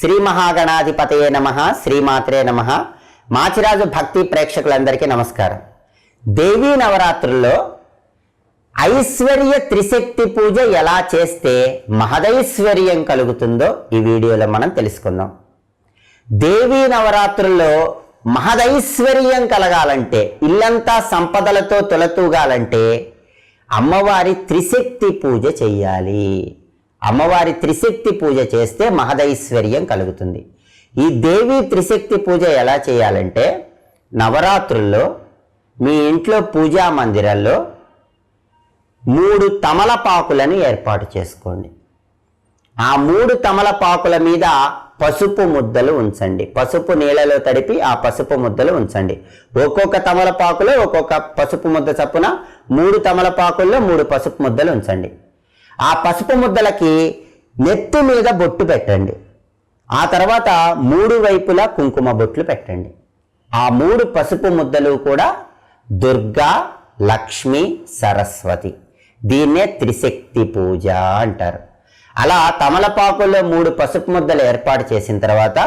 శ్రీ మహాగణాధిపతయే నమ శ్రీమాత్రే నమ. మాచిరాజు భక్తి ప్రేక్షకులందరికీ నమస్కారం. దేవీ నవరాత్రుల్లో ఐశ్వర్య త్రిశక్తి పూజ ఎలా చేస్తే మహదైశ్వర్యం కలుగుతుందో ఈ వీడియోలో మనం తెలుసుకుందాం. దేవీ నవరాత్రుల్లో మహదైశ్వర్యం కలగాలంటే ఇల్లంతా సంపదలతో తొలతూగాలంటే అమ్మవారి త్రిశక్తి పూజ చెయ్యాలి. అమ్మవారి త్రిశక్తి పూజ చేస్తే మహదైశ్వర్యం కలుగుతుంది. ఈ దేవి త్రిశక్తి పూజ ఎలా చేయాలంటే నవరాత్రుల్లో మీ ఇంట్లో పూజా మందిరంలో మూడు తమలపాకులను ఏర్పాటు చేసుకోండి. ఆ మూడు తమలపాకుల మీద పసుపు ముద్దలు ఉంచండి. పసుపు నీళ్ళలో తడిపి ఆ పసుపు ముద్దలు ఉంచండి. ఒక్కొక్క తమలపాకులో ఒక్కొక్క పసుపు ముద్ద చప్పున మూడు తమలపాకుల్లో మూడు పసుపు ముద్దలు ఉంచండి. ఆ పసుపు ముద్దలకి నెత్తి మీద బొట్టు పెట్టండి. ఆ తర్వాత మూడు వైపులా కుంకుమ బొట్లు పెట్టండి. ఆ మూడు పసుపు ముద్దలు కూడా దుర్గా లక్ష్మి సరస్వతి. దీన్నే త్రిశక్తి పూజ అంటారు. అలా తమలపాకుల్లో మూడు పసుపు ముద్దలు ఏర్పాటు చేసిన తర్వాత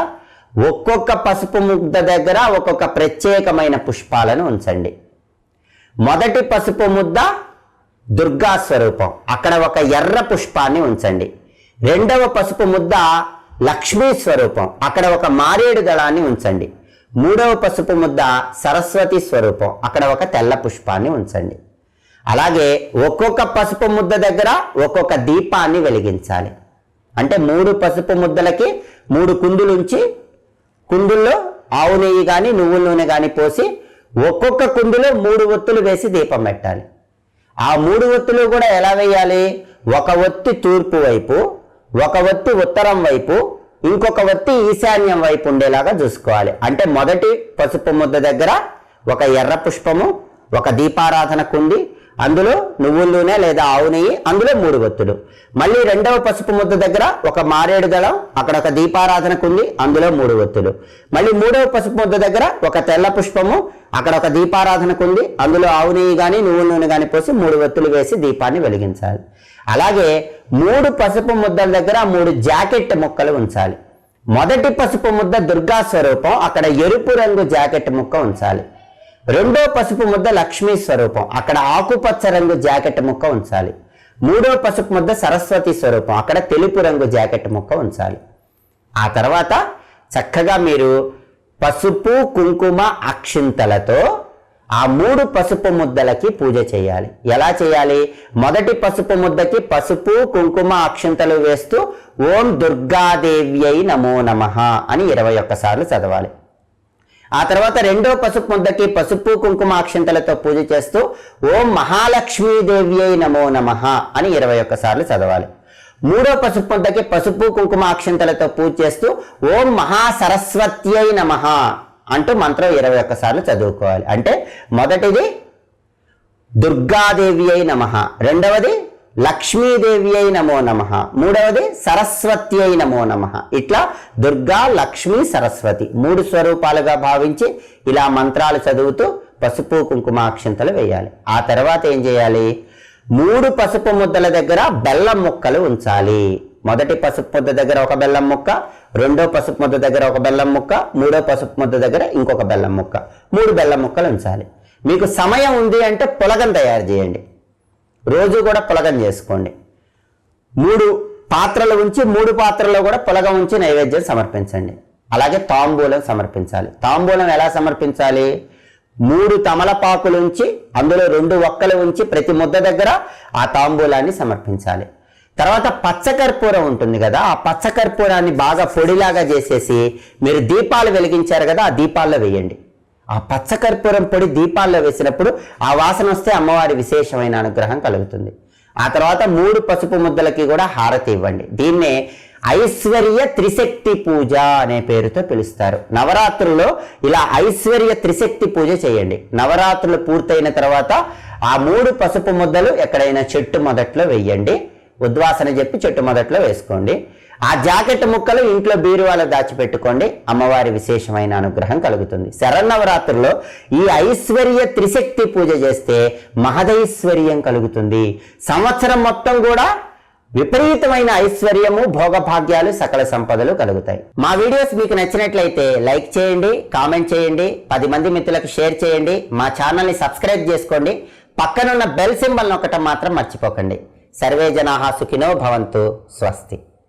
ఒక్కొక్క పసుపు ముద్ద దగ్గర ఒక్కొక్క ప్రత్యేకమైన పుష్పాలను ఉంచండి. మొదటి పసుపు ముద్ద దుర్గా స్వరూపం. అక్కడ ఒక ఎర్ర పుష్పాన్ని ఉంచండి. రెండవ పసుపు ముద్ద లక్ష్మీ స్వరూపం. అక్కడ ఒక మారేడు దళాన్ని ఉంచండి. మూడవ పసుపు ముద్ద సరస్వతి స్వరూపం. అక్కడ ఒక తెల్ల పుష్పాన్ని ఉంచండి. అలాగే ఒక్కొక్క పసుపు ముద్ద దగ్గర ఒక్కొక్క దీపాన్ని వెలిగించాలి. అంటే మూడు పసుపు ముద్దలకి మూడు కుందులు ఉంచి కుందుల్లో ఆవు నెయ్యి కానీ నువ్వుల నూనె కానీ పోసి ఒక్కొక్క కుందులో మూడు ఒత్తులు వేసి దీపం పెట్టాలి. ఆ మూడు ఒత్తులు కూడా ఎలా వేయాలి? ఒక ఒత్తి తూర్పు వైపు ఒక ఒత్తి ఉత్తరం వైపు ఇంకొక ఒత్తి ఈశాన్యం వైపు ఉండేలాగా చూసుకోవాలి. అంటే మొదటి పసుపు ముద్ద దగ్గర ఒక ఎర్ర పుష్పము ఒక దీపారాధన కుండి అందులో నువ్వుల నూనె లేదా ఆవు నెయ్యి అందులో మూడు ఒత్తులు. మళ్ళీ రెండవ పసుపు ముద్ద దగ్గర ఒక మారేడు దళం అక్కడ ఒక దీపారాధన కుంది అందులో మూడు ఒత్తులు. మళ్ళీ మూడవ పసుపు ముద్ద దగ్గర ఒక తెల్ల పుష్పము అక్కడ ఒక దీపారాధన కుంది అందులో ఆవు నెయ్యి కానీ నువ్వుల నూనె కానీ పోసి మూడు ఒత్తులు వేసి దీపాన్ని వెలిగించాలి. అలాగే మూడు పసుపు ముద్దల దగ్గర మూడు జాకెట్ ముక్కలు ఉంచాలి. మొదటి పసుపు ముద్ద దుర్గా స్వరూపం అక్కడ ఎరుపు రంగు జాకెట్ ముక్క ఉంచాలి. రెండో పసుపు ముద్ద లక్ష్మీ స్వరూపం. అక్కడ ఆకుపచ్చ రంగు జాకెట్ ముక్క ఉంచాలి. మూడో పసుపు ముద్ద సరస్వతి స్వరూపం. అక్కడ తెలుపు రంగు జాకెట్ ముక్క ఉంచాలి. ఆ తర్వాత చక్కగా మీరు పసుపు కుంకుమ అక్షింతలతో ఆ మూడు పసుపు ముద్దలకి పూజ చేయాలి. ఎలా చేయాలి? మొదటి పసుపు ముద్దకి పసుపు కుంకుమ అక్షింతలు వేస్తూ ఓం దుర్గాదేవ్యై నమో నమః అని ఇరవై ఒక్కసార్లు చదవాలి. ఆ తర్వాత రెండో పసుపు ముద్దకి పసుపు కుంకుమ అక్షంతలతో పూజ చేస్తూ ఓం మహాలక్ష్మీదేవ్యై నమో నమః అని ఇరవై ఒక్కసార్లు చదవాలి. మూడో పసుపు ముద్దకి పసుపు కుంకుమ అక్షింతలతో పూజ చేస్తూ ఓం మహాసరస్వత్యై నమః అంటూ మంత్రం ఇరవై ఒక్కసార్లు చదువుకోవాలి. అంటే మొదటిది దుర్గాదేవి అయి నమ రెండవది లక్ష్మీదేవి అయి నమో నమ. మూడవది సరస్వతి అయి నమో నమ. ఇట్లా దుర్గా లక్ష్మి సరస్వతి మూడు స్వరూపాలుగా భావించి ఇలా మంత్రాలు చదువుతూ పసుపు కుంకుమ అక్షింతలు వేయాలి. ఆ తర్వాత ఏం చేయాలి? మూడు పసుపు ముద్దల దగ్గర బెల్లం ముక్కలు ఉంచాలి. మొదటి పసుపు ముద్ద దగ్గర ఒక బెల్లం ముక్క రెండో పసుపు ముద్ద దగ్గర ఒక బెల్లం ముక్క మూడో పసుపు ముద్ద దగ్గర ఇంకొక బెల్లం ముక్క. మూడు బెల్లం ముక్కలు ఉంచాలి. మీకు సమయం ఉంది అంటే పులగం తయారు చేయండి. రోజు కూడా పులగం చేసుకోండి. మూడు పాత్రలు ఉంచి మూడు పాత్రల్లో కూడా పులగం ఉంచి నైవేద్యం సమర్పించండి. అలాగే తాంబూలం సమర్పించాలి. తాంబూలం ఎలా సమర్పించాలి? మూడు తమలపాకులు ఉంచి అందులో రెండు ఒక్కలు ఉంచి ప్రతి ముద్ద దగ్గర ఆ తాంబూలాన్ని సమర్పించాలి. తర్వాత పచ్చకర్పూరం ఉంటుంది కదా ఆ పచ్చకర్పూరాన్ని బాగా పొడిలాగా చేసేసి మీరు దీపాలు వెలిగించారు కదా ఆ దీపాల్లో వేయండి. ఆ పచ్చకర్పూరం పొడి దీపాల్లో వేసినప్పుడు ఆ వాసన వస్తే అమ్మవారి విశేషమైన అనుగ్రహం కలుగుతుంది. ఆ తర్వాత మూడు పసుపు ముద్దలకి కూడా హారతి ఇవ్వండి. దీన్నే ఐశ్వర్య త్రిశక్తి పూజ అనే పేరుతో పిలుస్తారు. నవరాత్రుల్లో ఇలా ఐశ్వర్య త్రిశక్తి పూజ చేయండి. నవరాత్రులు పూర్తయిన తర్వాత ఆ మూడు పసుపు ముద్దలు ఎక్కడైనా చెట్టు మొదట్లో వెయ్యండి ఉద్వాసన చెప్పి చెట్టు మొదట్లో వేసుకోండి. ఆ జాకెట్ ముక్కలు ఇంట్లో బీరువాలో దాచిపెట్టుకోండి. అమ్మవారి విశేషమైన అనుగ్రహం కలుగుతుంది. శరన్నవరాత్రుల్లో ఈ ఐశ్వర్య త్రిశక్తి పూజ చేస్తే మహదైశ్వర్యం కలుగుతుంది. సంవత్సరం మొత్తం కూడా విపరీతమైన ఐశ్వర్యము భోగభాగ్యాలు సకల సంపదలు కలుగుతాయి. మా వీడియోస్ మీకు నచ్చినట్లయితే లైక్ చేయండి కామెంట్ చేయండి పది మంది మిత్రులకు షేర్ చేయండి మా ఛానల్ని సబ్స్క్రైబ్ చేసుకోండి పక్కనున్న బెల్ సింబల్ నొక్కటం మాత్రం మర్చిపోకండి. సర్వే జనాహా సుఖినో భవంతు స్వస్తి.